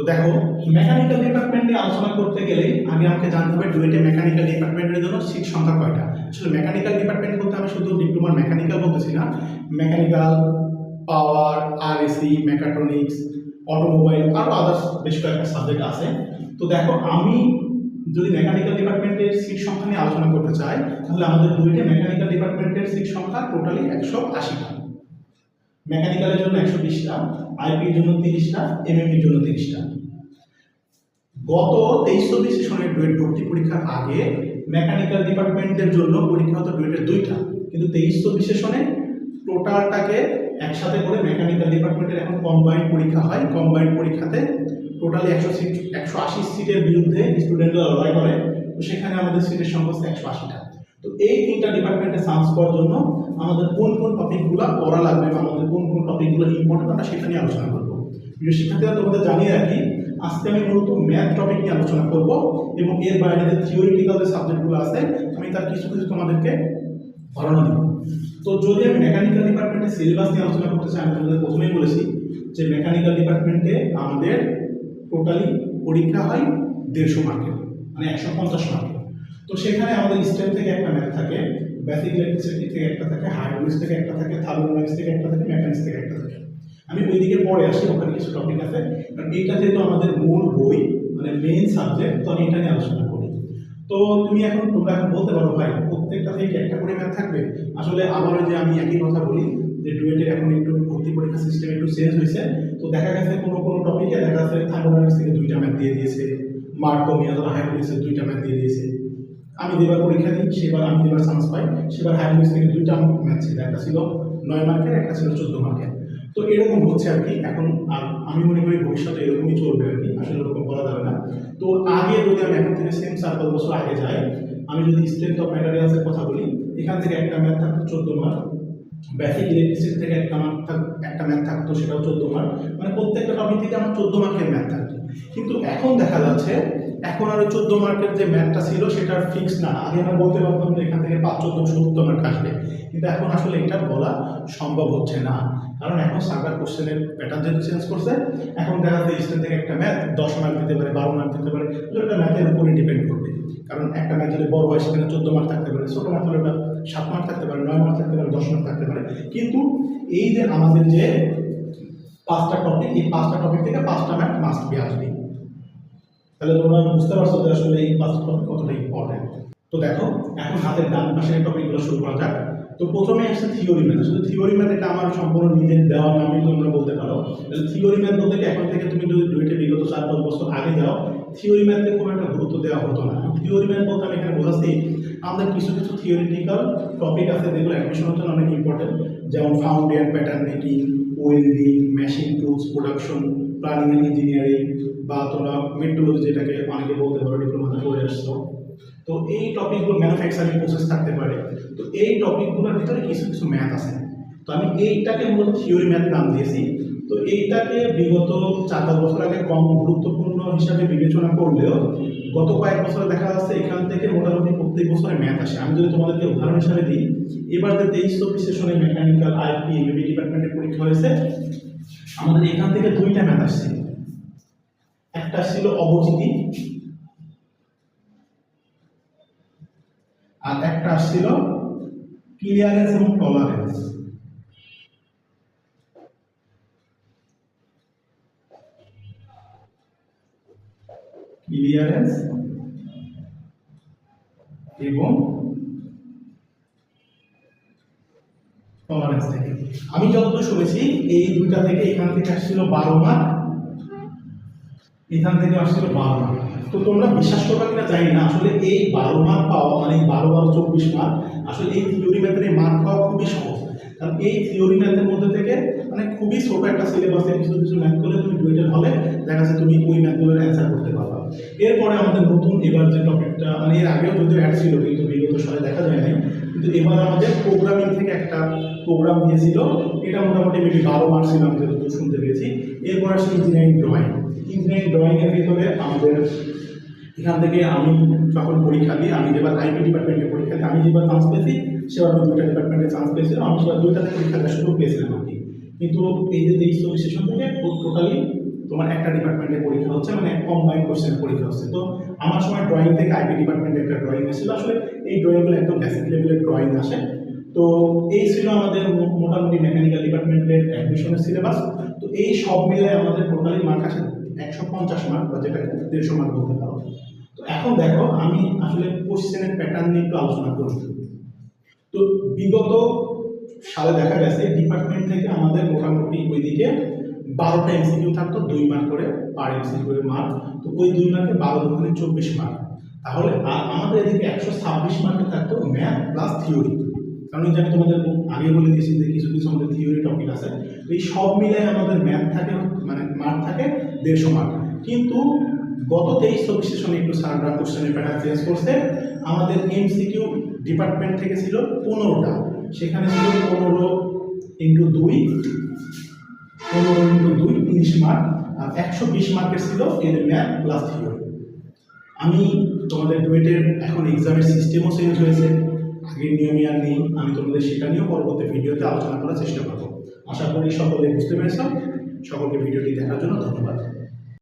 তো দেখো mechanical department নিয়ে আলোচনা করতে গেলে আমি আমাকে জানতে হবে ডুয়েটে মেকানিক্যাল ডিপার্টমেন্টের জন্য সিট সংখ্যা কয়টা। আসলে মেকানিক্যাল ডিপার্টমেন্ট বলতে আমি শুধু ডিপ্লোমার মেকানিক্যাল বলতেছি না মেকানিক্যাল পাওয়ার আর এসি মেকাট্রনিক্স অটোমোবাইল আরও আদার্স বেশ কয়েকটা সাবজেক্ট আছে। তো দেখো, আমি যদি মেকানিক্যাল ডিপার্টমেন্টের সিট সংখ্যা নিয়ে আলোচনা করতে চাই, তাহলে আমাদের ডুয়েটে মেকানিক্যাল ডিপার্টমেন্টের সিট সংখ্যা টোটালি একশো আশিটা। মেকানিক্যালের জন্য একশো বিশটা আইপির জন্য তিরিশটা এমএমপির জন্য তিরিশটা গত তেইশ চব্বিশ সেশনের ডুয়েট ভর্তি পরীক্ষার আগে মেকানিক্যাল ডিপার্টমেন্টের জন্য পরীক্ষা হতো ডুয়েটের দুইটা। কিন্তু তেইশ চব্বিশ সেশনে টোটালটাকে একসাথে করে মেকানিক্যাল ডিপার্টমেন্টের এখন কম্বাইন্ড পরীক্ষা হয়। কম্বাইন্ড পরীক্ষাতে টোটালি একশো সিট একশো আশি সিটের বিরুদ্ধে স্টুডেন্টরা লড়াই করে। তো সেখানে আমাদের সিটের সংখ্যা একশো আশিটা। তো এই তিনটা ডিপার্টমেন্টে চান্স পাওয়ার জন্য আমাদের কোন কোন টপিকগুলো পড়া লাগবে বা আমাদের কোন কোন টপিকগুলো ইম্পর্টেন্ট আমরা সেটা নিয়ে আলোচনা করব। প্রিয় শিক্ষার্থীরা, তোমাদের জানিয়ে রাখি, আজকে আমি মূলত ম্যাথ টপিক নিয়ে আলোচনা করব এবং এর বাইরে যে থিওরিটিক্যাল যে সাবজেক্টগুলো আছে, আমি তার কিছু কিছু তোমাদেরকে ধারণা দিব। তো যদি আমি মেকানিক্যাল ডিপার্টমেন্টের সিলেবাস নিয়ে আলোচনা করতে চাই, আমি তোমাদের প্রথমেই বলেছি যে মেকানিক্যাল ডিপার্টমেন্টে আমাদের টোটালি পরীক্ষা হয় দেড়শো মার্কের মানে একশো পঞ্চাশ মার্কের তো সেখানে আমাদের স্টেম থেকে একটা ম্যাথ থাকে, বেসিক ইলেকট্রিসিটি থেকে একটা থাকে হাইড্রোলিক্স থেকে একটা থাকে থার্মোডাইনামিক্স থেকে একটা থাকে, মেকানিক্স থেকে একটা থাকে। আমি ওই দিকে পরে আসি, ওখানে কিছু টপিক আছে। কারণ এইটা যেহেতু আমাদের মূল বই মানে মেইন সাবজেক্ট তো আমি এটা নিয়ে আলোচনা করি। তো তুমি এখন, তোমরা এখন বলতে পারো, ভাই, প্রত্যেকটা থেকে একটা করে ম্যাথ থাকবে? আসলে আবারও যে আমি একই কথা বলি, যে ডুয়েটের এখন একটু ভর্তি পরীক্ষা সিস্টেম একটু চেঞ্জ হয়েছে। তো দেখা গেছে কোনো কোনো টপিকে দেখা যাচ্ছে থার্মোডাইনামিক্স থেকে দুইটা ম্যাথ দিয়ে দিয়েছে মার্কোমিয়া ধরো হাইড্রোলিক্সের দুইটা ম্যাথ দিয়ে দিয়েছে। আমি যেবার পরীক্ষা দিই, সেবার আমি যেবার চান্স পাই, সেবার হাইড্রোলিক্স থেকে দুইটা ম্যাথ ছিল, একটা ছিল নয় মার্কের একটা ছিল চোদ্দ মার্কের তো এরকম হচ্ছে আর কি, এখন আমি মনে করি ভবিষ্যতে এরকমই চলবে আর কি, আসলে ওরকম বলা যাবে না। তো আগে যদি আমি এখন থেকে সেম পাঁচ বছর আগে যাই, আমি যদি স্ট্রেংথ অফ ম্যাটেরিয়ালসের কথা বলি, এখান থেকে একটা ম্যাথ থাকতো চোদ্দ মার্ক বেসিক ইলেকট্রিসিটি থেকে একটা মার্ক থাক, একটা ম্যাথ থাকতো, সেটাও চোদ্দ মার্ক মানে প্রত্যেকটা টপিক থেকে আমার চোদ্দ মার্কের ম্যাথ থাকতো। কিন্তু এখন দেখা যাচ্ছে এখন আর চোদ্দ মার্কের যে ম্যাথটা ছিল সেটা ফিক্স না। আগে আমরা বলতে পারতাম যে এখান থেকে পাঁচ, চোদ্দ, সত্তর মার্ক আসবে। কিন্তু এখন আসলে এটা বলা সম্ভব হচ্ছে না। কারণ এখন সার্ভার কোশ্চেনের প্যাটার্ন যেহেতু চেঞ্জ করছে, এখন দেখা যাচ্ছে স্টেন থেকে একটা ম্যাথ দশ মার্ক দিতে পারে, বারো মার্ক দিতে পারে। এটা ম্যাথের উপরে ডিপেন্ড করবে। কারণ একটা ম্যাথ যদি বড় হয়, সেখানে চোদ্দ মার্ক থাকতে পারে, ছোটো ম্যাথ হলে সাত মার্ক থাকতে পারে, নয় মার্ক থাকতে পারে, দশ মার্ক থাকতে পারে। কিন্তু এই যে আমাদের যে পাঁচটা টপিক এই পাঁচটা টপিক থেকে পাঁচটা ম্যাথ মাস্ট বি আসবে। তাহলে তোমরা বুঝতে পারছ যে আসলে এই পাঁচটা টপিক কতটা ইম্পর্টেন্ট তো দেখো, এখন হাতের ডান পাশের টপিকগুলো শুরু করা যাক। তো প্রথমে আসছে থিওরি ম্যাথ আসলে থিওরি ম্যাথ এটা আমার সম্পূর্ণ নিজের দেওয়া নামই তোমরা বলতে পারো। থিওরি ম্যাথ বলতে এখন থেকে তুমি যদি দুইটা বিগত চার পাঁচ বছর আগে যাও থিওরি ম্যাথকে খুব একটা গুরুত্ব দেওয়া হতো না। থিওরি ম্যাথ বলতে আমি এখানে বোঝাচ্ছি, আমাদের কিছু কিছু থিওরিটিক্যাল টপিক আছে যেগুলো অ্যাডমিশনের জন্য অনেক ইম্পর্টেন্ট যেমন foundation pattern making welding machine tools production planning engineering বা তোমরা মেট্রোলজি যেটাকে অনেকে বলতে পারো ডিপ্লোমাতে পড়ে আসছো। তো এই টপিকগুলো ম্যানুফ্যাকচারিং প্রসেস থাকতে পারে। তো এই টপিকগুলোর ভিতরে কিছু কিছু ম্যাথ আছে। তো আমি এইটাকে মূলত থিওরি ম্যাথ নাম দিয়েছি। তো এইটাকে বিগত চার, পাঁচ বছর আগে কম গুরুত্বপূর্ণ হিসাবে বিবেচনা করলেও গত কয়েক বছরে দেখা যাচ্ছে এখান থেকে মোটামুটি প্রত্যেক বছরে ম্যাথ আসে। আমি যদি তোমাদেরকে উদাহরণ হিসাবে দিই, এবার যে তেইশ চব্বিশ সেশনে মেকানিক্যাল আইপি এমবি ডিপার্টমেন্টের পরীক্ষা হয়েছে আমাদের এখান থেকে দুইটা ম্যাথ আসছে। একটা ছিল অবচিতি আর একটা আসছিল ক্লিয়ারেন্স এবং টলারেন্স। ক্লিয়ারেন্স এবং টলারেন্স থেকে। আমি যতদূর শুনেছি, এই দুইটা থেকে এখান থেকে আসছিল বারো মার্ক এখান থেকে আসছিল বারো মার্ক তো তোমরা বিশ্বাস করবে কিনা জানি না। আসলে এই বারো মার্ক পাওয়া মানে বারো বারো চব্বিশ মার্ক আসলে এই থিওরি ম্যাথের এই মার্ক পাওয়া খুবই সহজ। কারণ এই থিওরি ম্যাথের মধ্যে থেকে মানে খুবই ছোট একটা সিলেবাসে কিছু কিছু ম্যাথ করলে তুমি ডুয়েটের হলে দেখা যাচ্ছে তুমি ওই ম্যাথগুলোর অ্যান্সার করতে পারবা। এরপরে আমাদের নতুন এবার যে টপিকটা মানে এর আগেও যদিও অ্যাড ছিল, কিন্তু বিগত সালে দেখা যায় নাই কিন্তু এবার আমাদের প্রোগ্রামিং থেকে একটা প্রোগ্রাম দিয়েছিল। এটা মোটামুটি মেবি বারো মার্ক ছিল, আমি যতটুকু শুনতে পেরেছি এরপর আসছে ইঞ্জিনিয়ারিং ড্রয়িং ইঞ্জিনিয়ারিং ড্রয়িংয়ের ভিতরে আমাদের এখান থেকে আমি যখন পরীক্ষা দিই, আমি যেবার আইপি ডিপার্টমেন্টে পরীক্ষা দিই, আমি যেবার চান্স পেয়েছি, সেবার আমি দুইটা ডিপার্টমেন্টে চান্স পেয়েছিলাম আমি সেবার দুইটাতে পরীক্ষা সুযোগ পেয়েছিলাম আর কি। কিন্তু এই যে তেইশ চব্বিশ সেশন টোটালি তোমার একটা ডিপার্টমেন্টে পরীক্ষা হচ্ছে মানে কম্বাইন কোর্সের পরীক্ষা হচ্ছে। তো আমার সময় ড্রয়িং থেকে আইপি ডিপার্টমেন্টে একটা ড্রয়িং এসেছিল। আসলে এই ড্রয়িংগুলো একদম বেসিক লেভেলের ড্রয়িং আসে। তো এই ছিল আমাদের মোটামুটি মেকানিক্যাল ডিপার্টমেন্টের অ্যাডমিশনের সিলেবাস তো এই সব মিলে আমাদের টোটালি মার্ক আসে একশো পঞ্চাশ মার্ক বা যেটা দেড়শো মার্ক বলতে পারো। তো এখন দেখো, আমি আসলে কোশ্চেনের প্যাটার্ন নিয়ে একটু আলোচনা করব। তো বিগত সালে দেখা গেছে ডিপার্টমেন্ট থেকে আমাদের মোটামুটি ওইদিকে বারোটা এমসিকিউ থাকতো, দুই মার্ক করে পার এমসিকিউ মার্ক তো ওই দুই মার্কে বারো দুগুণে চব্বিশ মার্ক তাহলে আ- আমাদের এদিকে একশো ছাব্বিশ মার্কে থাকতো ম্যাথ প্লাস থিওরি কারণ যে আমি তোমাদের আগে বলে দিয়েছি যে কিছু কিছু আমাদের থিওরি টপিক আছে। এই সব মিলে আমাদের ম্যাথ থাকে মানে মার্ক থাকে দেড়শো মার্ক কিন্তু গত তেইশ চব্বিশ সেশনে একটু স্যাররা কোশ্চেনের প্যাটার্ন চেঞ্জ করছে। আমাদের এমসিকিউ ডিপার্টমেন্ট থেকে ছিল পনেরোটা। সেখানে ছিল পনেরো ইন্টু দুই। পনেরো ইন্টু দুই উনিশ মার্ক আর একশো বিশ মার্কের ছিল এদের ম্যাথ প্লাস থিওরি আমি তোমাদের ডুয়েটের এখন এক্সামের সিস্টেমও চেঞ্জ হয়েছে। আগের নিয়মে আর নেই, আমি তোমাদের সেটা নিয়েও পরবর্তী ভিডিওতে আলোচনা করার চেষ্টা করব। আশা করি সকলে বুঝতে পেরেছ। সকলকে ভিডিওটি দেখার জন্য ধন্যবাদ।